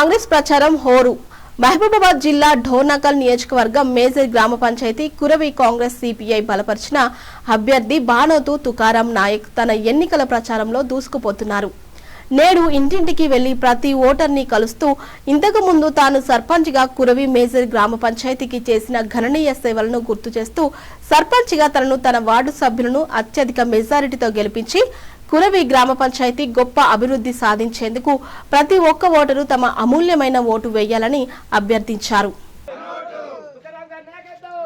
కాంగ్రెస్ ప్రచారం హోరు. మహబూబాబాద్ జిల్లా ఢోర్నకల్ నియోజకవర్గం మేజర్ గ్రామ పంచాయతీ కురవి కాంగ్రెస్ సిపిఐ బలపరిచిన అభ్యర్థి బానోతు తుకారాం నాయక్ తన ఎన్నికల ప్రచారంలో దూసుకుపోతున్నారు. నేడు ఇంటింటికి వెళ్ళి ప్రతి ఓటర్ని కలుస్తూ ఇంతకు ముందు తాను సర్పంచ్గా కురవి మేజర్ గ్రామ పంచాయతీకి చేసిన గణనీయ సేవలను గుర్తు చేస్తూ సర్పంచ్గా తనను తన వార్డు సభ్యులను అత్యధిక మెజారిటీతో గెలిపించి కురవి గ్రామ పంచాయతీ గొప్ప అభివృద్ధి సాధించేందుకు ప్రతి ఒక్క ఓటరు తమ అమూల్యమైన ఓటు వేయాలని అభ్యర్థించారు. తుకారాం గారి నాయకత్వం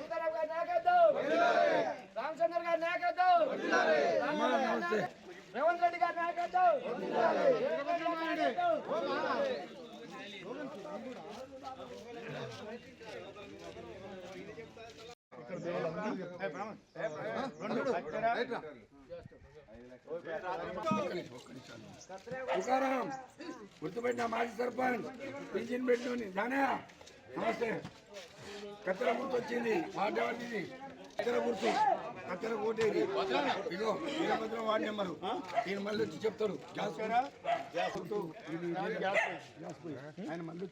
తుకారాం గారి నాయకత్వం రామచంద్ర గారి నాయకత్వం రేవంత్ రెడ్డి గారి నాయకత్వం రేవంత్ తుకారాం గుర్తుపెట్టిన మాజీ సర్పంచ్ పింఛన్ పెట్టుకుని జానా నమస్తే. కత్తెర గుర్తు వచ్చింది వార్డు ఎవరిది కత్తెర గుర్తు కత్తెర కోటేది ఇదో వీరభద్రం వార్డు నెంబరు. ఈయన మళ్ళీ వచ్చి చెప్తారు? ఆయన మళ్ళీ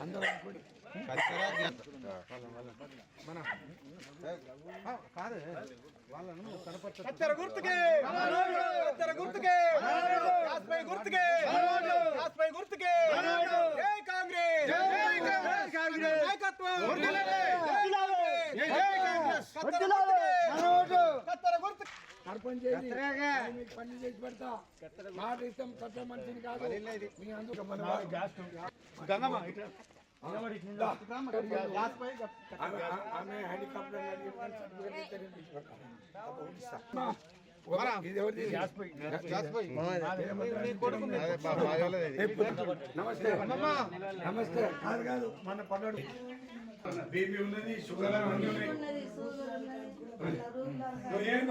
అందరూ అనుకోండి. కత్తెర గుర్తుకే గుర్తుకే కాస్పై గుర్తుకే జై కాంగ్రెస్ జై కాంగ్రెస్ నాయకత్వం జై కాంగ్రెస్ కత్తెర గుర్తుకే కత్తెర గుర్తు చేయండి. నేను మీకు పని చేసి పెడతా. మాట ఇస్తాం మనిషిని కాదు. మీ అందుకు ఆమె-? నమస్తే. నమస్తే. కాదు కాదు. మన పన్నడు బీపీ ఉన్నది షుగర్ అన్నీ ఉన్నాయి.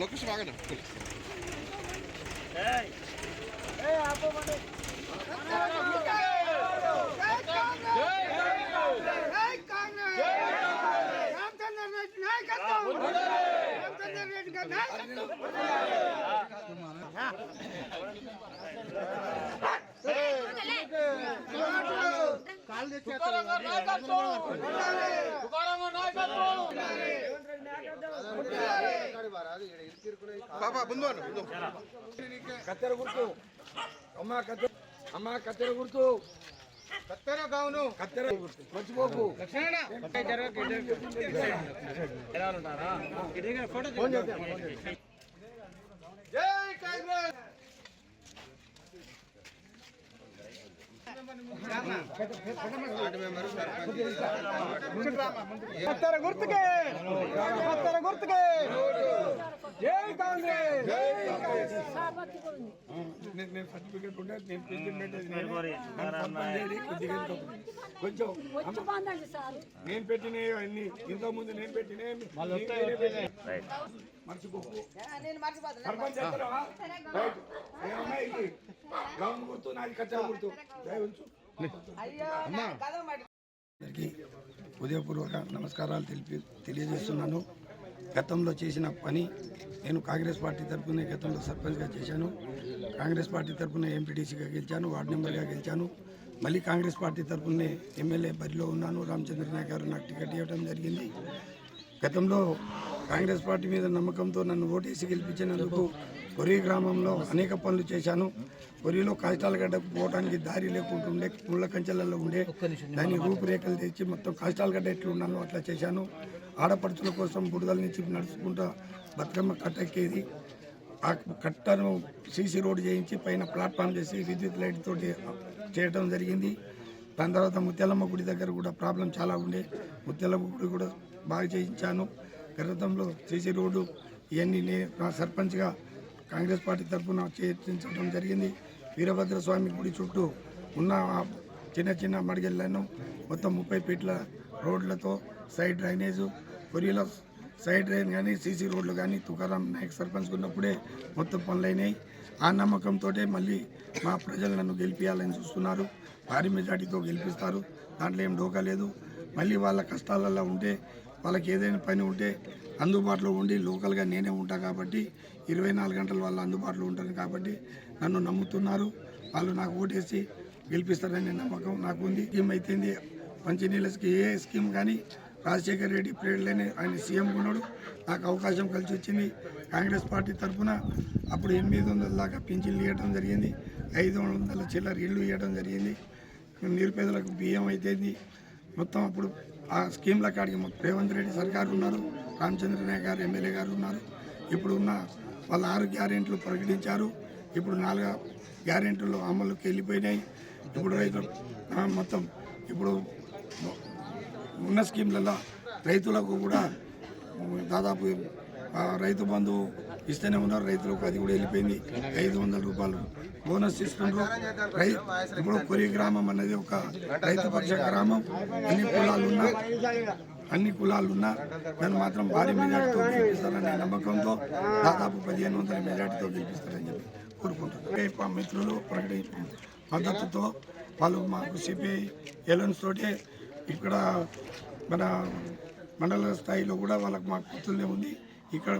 లోకేష్ వాగనా ఏయ్ ఏ ఆపో మండి ఏమేమన్నా కత్తెర గుర్తు. అమ్మా కత్తెర అమ్మా కత్తెర గుర్తు. కత్తెర కావును కత్తెర. మర్చిపోకు. ఫోన్ చేద్దాం, ఫోన్ చేద్దాం. జై కాంగ్రెస్. గుర్తుకే. గుర్తుకే జై కాంగ్రెస్ నేను నేను సర్టిఫికెట్ ఉంటే నేను పెట్టేది కొద్దిగా ఇంకో- కొంచెం నేను పెట్టిన అన్ని ఇంత ముందు నేను పెట్టిన. మర్చిపోకు. గుర్తు నాది కచ్చా గుర్తు. దయ ఉంచు. అందరికీ ఉదయపూర్వక నమస్కారాలు తెలిపి తెలియజేస్తున్నాను. గతంలో చేసిన పని నేను కాంగ్రెస్ పార్టీ తరఫున గతంలో సర్పంచ్గా చేశాను. కాంగ్రెస్ పార్టీ తరఫున ఎంపీటీసీగా గెలిచాను వార్డు మెంబర్గా గెలిచాను. మళ్ళీ కాంగ్రెస్ పార్టీ తరఫునే ఎమ్మెల్యే బరిలో ఉన్నాను. రామచంద్ర నాయక్ గారు నాకు టికెట్ ఇవ్వడం జరిగింది. గతంలో కాంగ్రెస్ పార్టీ మీద నమ్మకంతో నన్ను ఓటేసి గెలిపించినందుకు కొరి గ్రామంలో అనేక పనులు చేశాను. కొరిలో కాష్టాలగడ్డకు పోవడానికి దారి లేకుంటుండే ముళ్ళ కంచెలలో ఉండే దాని రూపురేఖలు తెచ్చి మొత్తం కాష్టాలగడ్డ ఎట్లా ఉన్నానో అట్లా చేశాను. ఆడపడుచుల కోసం బుడదల నుంచి నడుచుకుంటా బతుకమ్మ కట్టెక్కేది. కట్టను సీసీ రోడ్ చేయించి పైన ప్లాట్ఫామ్ చేసి విద్యుత్ లైట్ తోటి చేయడం జరిగింది. దాని తర్వాత ముత్యాలమ్మ గుడి దగ్గర కూడా ప్రాబ్లం చాలా ఉండే. ముత్యాలమ్మ గుడి కూడా బాగా చేయించాను. గతంలో సీసీ రోడ్డు ఇవన్నీ నే నా సర్పంచ్గా కాంగ్రెస్ పార్టీ తరఫున చేయించడం జరిగింది. వీరభద్ర స్వామి గుడి చుట్టూ ఉన్న చిన్న చిన్న మడిగళ్ళను మొత్తం ముప్పై ఫీట్ల రోడ్లతో సైడ్ డ్రైనేజు కొరియలో సైడ్ డ్రైన్ కానీ సీసీ రోడ్లు కానీ తుకారాం నాయక్ సర్పంచ్ ఉన్నప్పుడే మొత్తం పనులైనాయి. ఆ నమ్మకంతో మళ్ళీ మా ప్రజలు నన్ను గెలిపించాలని చూస్తున్నారు. భారీ మెజార్టీతో గెలిపిస్తారు. దాంట్లో ఏం డోకా లేదు. మళ్ళీ వాళ్ళ కష్టాలలో ఉంటే వాళ్ళకి ఏదైనా పని ఉంటే అందుబాటులో ఉండి లోకల్గా నేనే ఉంటా కాబట్టి ఇరవై నాలుగు గంటలు వాళ్ళు అందుబాటులో ఉంటాను కాబట్టి నన్ను నమ్ముతున్నారు. వాళ్ళు నాకు ఓటేసి గెలిపిస్తారనే నమ్మకం నాకు ఉంది స్కీమ్ అయితేంది మంచినీళ్ళ స్కీమ్ ఏ స్కీమ్ కానీ రాజశేఖర రెడ్డి పీరియడ్లోనే ఆయన సీఎం ఉన్నాడు. నాకు అవకాశం కలిసి వచ్చింది. కాంగ్రెస్ పార్టీ తరఫున అప్పుడు ఎనిమిది వందల దాకా పింఛన్లు ఇవ్వడం జరిగింది. ఐదు వందల చిల్లర ఇళ్ళు ఇవ్వడం జరిగింది. నిరుపేదలకు బియ్యం అయితేంది. మొత్తం అప్పుడు ఆ స్కీమ్ల కాడికి రేవంత్ రెడ్డి సర్కారు ఉన్నారు. రామచంద్రనాయ్ గారు ఎమ్మెల్యే గారు ఉన్నారు. ఇప్పుడు ఉన్న వాళ్ళ ఆరు గ్యారెంట్లు ప్రకటించారు. ఇప్పుడు నాలుగు గ్యారెంట్లు అమలుకి వెళ్ళిపోయినాయి. ఇప్పుడు రైతులు మొత్తం ఇప్పుడు ఉన్న స్కీమ్లలో రైతులకు కూడా దాదాపు రైతు బంధు ఇస్తూనే ఉన్నారు. రైతులకు అది కూడా వెళ్ళిపోయింది. ఐదు వందల రూపాయలు బోనస్ ఇస్తుండ్రు. రై ఇప్పుడు కొరి గ్రామం అనేది ఒక రైతు పక్ష గ్రామం. అన్ని కులాలు ఉన్నా అన్ని కులాలు ఉన్నా నన్ను మాత్రం భారీ మెజార్టీతో గెలిపిస్తారనే నమ్మకంతో దాదాపు పదిహేను వందల మెజార్టీతో గెలిపిస్తారని చెప్పి కోరుకుంటున్నాను. మిత్రులు ప్రకటి మద్దతుతో వాళ్ళు మాకు సిపిఐ ఎలన్స్ తోటే ఇక్కడ మన మండల స్థాయిలో కూడా వాళ్ళకి మాకు గుర్తులే ఉంది. ఇక్కడ